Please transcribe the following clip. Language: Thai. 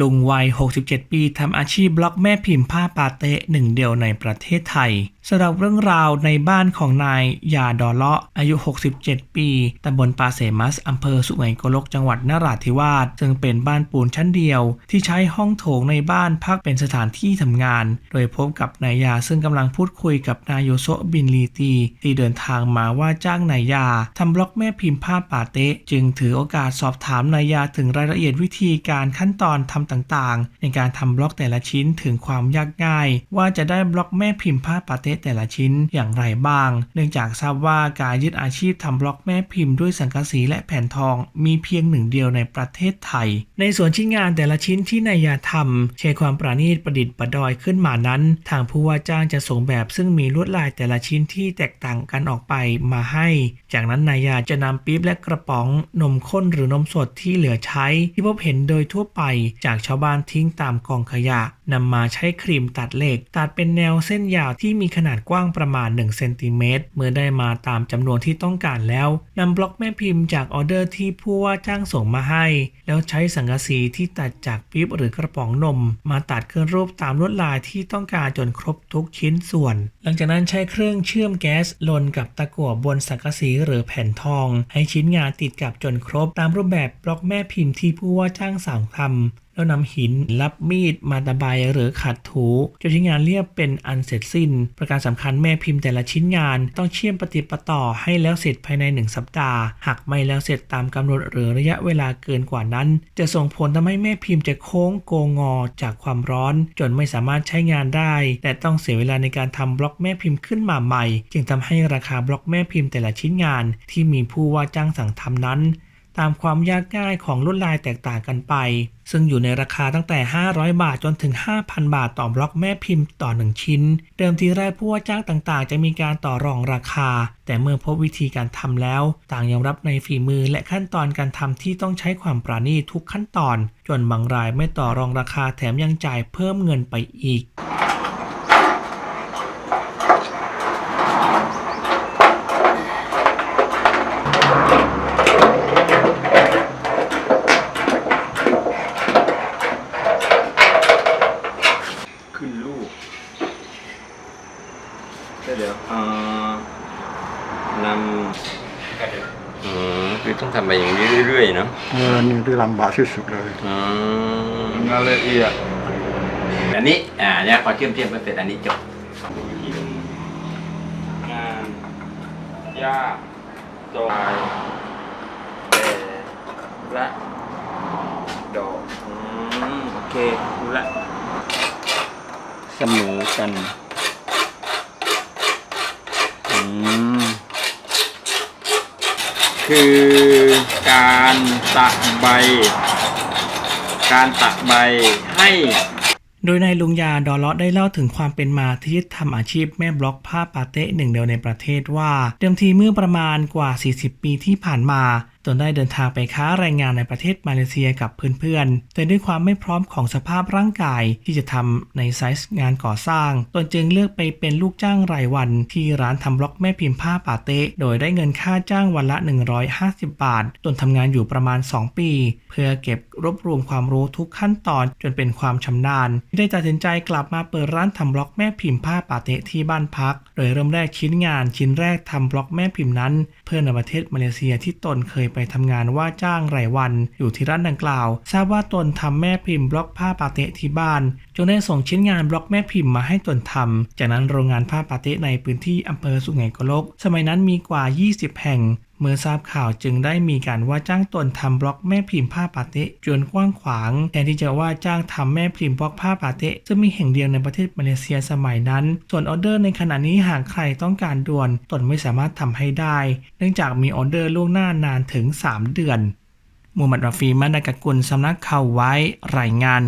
ลุงวัย 67 ปีทำอาชีพบล็อกแม่พิมพ์ผ้าปาเตะหนึ่งเดียวในประเทศไทยสำหรับเรื่องราวในบ้านของนายยาดอเลาะอายุ 67 ปี ตำบลปาเสมัส อำเภอสุไหงโกลก จังหวัดนราธิวาส ซึ่งเป็นบ้านปูนชั้นเดียว ที่ใช้ห้องโถงในบ้านพักเป็นสถานที่ทำงาน โดยพบกับนายยาซึ่งกำลังพูดคุยกับนายโยโซบินลีตี ที่เดินทางมาว่าจ้างนายยาทำบล็อกแม่พิมพ์ผ้าปาเตะ จึงถือโอกาสสอบถามนายยาถึงรายละเอียดวิธีการขั้นตอนทำต่างๆ ในการทำบล็อกแต่ละชิ้นถึงความยากง่าย ว่าจะได้บล็อกแม่พิมพ์ผ้าปาเตะแต่ละชิ้นอย่างไรบ้าง เนื่องจากทราบว่าการยึดอาชีพทำบล็อกแม่พิมพ์ด้วยสังกะสีและแผ่นทองมีเพียงหนึ่งเดียวในประเทศไทย ในส่วนชิ้นงานแต่ละชิ้นที่นายาทำใช้ความประณีตประดิษฐ์ประดอยขึ้นมานั้น ทางผู้ว่าจ้างจะส่งแบบซึ่งมีลวดลายแต่ละชิ้นที่แตกต่างกันออกไปมาให้ จากนั้นนายาจะนำปี๊บและกระป๋อง นมข้นหรือนมสดที่เหลือใช้ ที่พบเห็นโดยทั่วไปจากชาวบ้านทิ้งตามกองขยะนำมาใช้ครีมตัดเหล็ก ตัดเป็นแนวเส้นยาวที่มีขนาดกว้างประมาณ1เซนติเมตรเมื่อได้มาตามจำนวนที่ต้องการแล้วนำบล็อกแม่พิมพ์จากออเดอร์ที่ผู้ว่าจ้างส่งมาให้ แล้วใช้สังกะสีที่ตัดจากปี๊บหรือกระป๋องนม มาตัดขึ้นรูปตามลวดลายที่ต้องการจนครบทุกชิ้นส่วน หลังจากนั้นใช้เครื่องเชื่อมแก๊สลนกับตะกั่วบนสังกะสีหรือแผ่นทอง ให้ชิ้นงานติดกับจนครบตามรูปแบบบล็อกแม่พิมพ์ที่ผู้ว่าจ้างสั่งทำ แล้วนำหินรับมีดมาตะไบหรือขัดถูจนชิ้นงานเรียบเป็นอันเสร็จสิ้น ประการสำคัญแม่พิมพ์แต่ละชิ้นงาน ต้องเชื่อมปฏิปต่อให้แล้วเสร็จภายใน 1 สัปดาห์ หากไม่แล้วเสร็จตามกำหนดหรือระยะเวลาเกินกว่านั้น จะส่งผลทำให้แม่พิมพ์จะโค้งโกงอจากความร้อน จนไม่สามารถใช้งานได้แต่ต้องเสียเวลาในการทำบล็อกแม่พิมพ์ขึ้นมาใหม่ จึงทำให้ราคาบล็อกแม่พิมพ์แต่ละชิ้นงาน ที่มีผู้ว่าจ้างสั่งทำนั้น ตามความยากง่ายของลวดลายแตกต่างกันไป ซึ่งอยู่ในราคาตั้งแต่ 500 บาทจนถึง 5,000 บาทต่อบล็อกแม่พิมพ์ต่อ 1 ชิ้น เดิมทีแรกผู้ว่าจ้างต่างๆ จะมีการต่อรองราคา แต่เมื่อพบวิธีการทำแล้ว ต่างยอมรับในฝีมือและขั้นตอนการทำที่ต้องใช้ความปราณีตทุกขั้นตอน จนบางรายไม่ต่อรองราคาแถมยังจ่ายเพิ่มเงินไปอีก ขึ้นรูปก็เดี๋ยวเอ่อนำอืมคือต้องทำไปอย่างนี้เรื่อยๆเนาะเออนี่ที่ลำบากที่สุดเลยอืมงานละเอียดอันนี้ อ่าเนี่ยพอเชื่อมเชื่อมกันเสร็จอันนี้จบงานยากจอยแต่และดอก อืม โอเครู้ละเสมอกัน อืม คือการตะใบ การตะใบให้โดยนายลุงยาดอเลาะได้เล่าถึงความเป็นมาที่ยึดทำอาชีพแม่บล็อกผ้าปาเต้หนึ่งเดียวในประเทศว่า เดิมทีเมื่อประมาณกว่า 40 ปีที่ผ่านมา ตนได้เดินทางไปค้าแรงงานในประเทศมาเลเซียกับเพื่อนๆ แต่ด้วยความไม่พร้อมของสภาพร่างกายที่จะทำในไซส์งานก่อสร้าง ตนจึงเลือกไปเป็นลูกจ้างรายวัน ที่ร้านทำบล็อกแม่พิมพ์ผ้าปาเต้โดยได้เงินค่าจ้างวันละ 150 บาท ตนทำงานอยู่ประมาณ 2 ปี เพื่อเก็บรวบรวมความรู้ทุกขั้นตอนจนเป็นความชำนาญ ได้ตัดสินใจกลับมาเปิดร้านทำบล็อกแม่พิมพ์ผ้าปาเต้ที่บ้านพักโดยเริ่มแรกชิ้นงานชิ้นแรกทำบล็อกแม่พิมพ์นั้น เพื่อนในประเทศมาเลเซียที่ตนเคยไปทำงานว่าจ้างรายวัน อยู่ที่ร้านดังกล่าว ทราบว่าตนทำแม่พิมพ์บล็อกผ้าปาเตะที่บ้านจึงได้ส่งชิ้นงานบล็อกแม่พิมพ์มาให้ตนทำจากนั้นโรงงานผ้าปาเตะในพื้นที่อำเภอสุไหงโกลก สมัยนั้นมีกว่า 20 แห่ง เมื่อทราบข่าวจึงได้มีการว่าจ้างตนทำบล็อกแม่พิมพ์ผ้าปาเตะจนกว้างขวางแทนที่จะว่าจ้างทำแม่พิมพ์บล็อกผ้าปาเตะซึ่งมีแห่งเดียวในประเทศมาเลเซียสมัยนั้น ส่วนออเดอร์ในขณะนี้หากใครต้องการด่วน ตนไม่สามารถทำให้ได้ เนื่องจากมีออเดอร์ล่วงหน้านานถึง 3 เดือนมูฮัมหมัดราฟีมานากกุลสำนักข่าวไว้รายงาน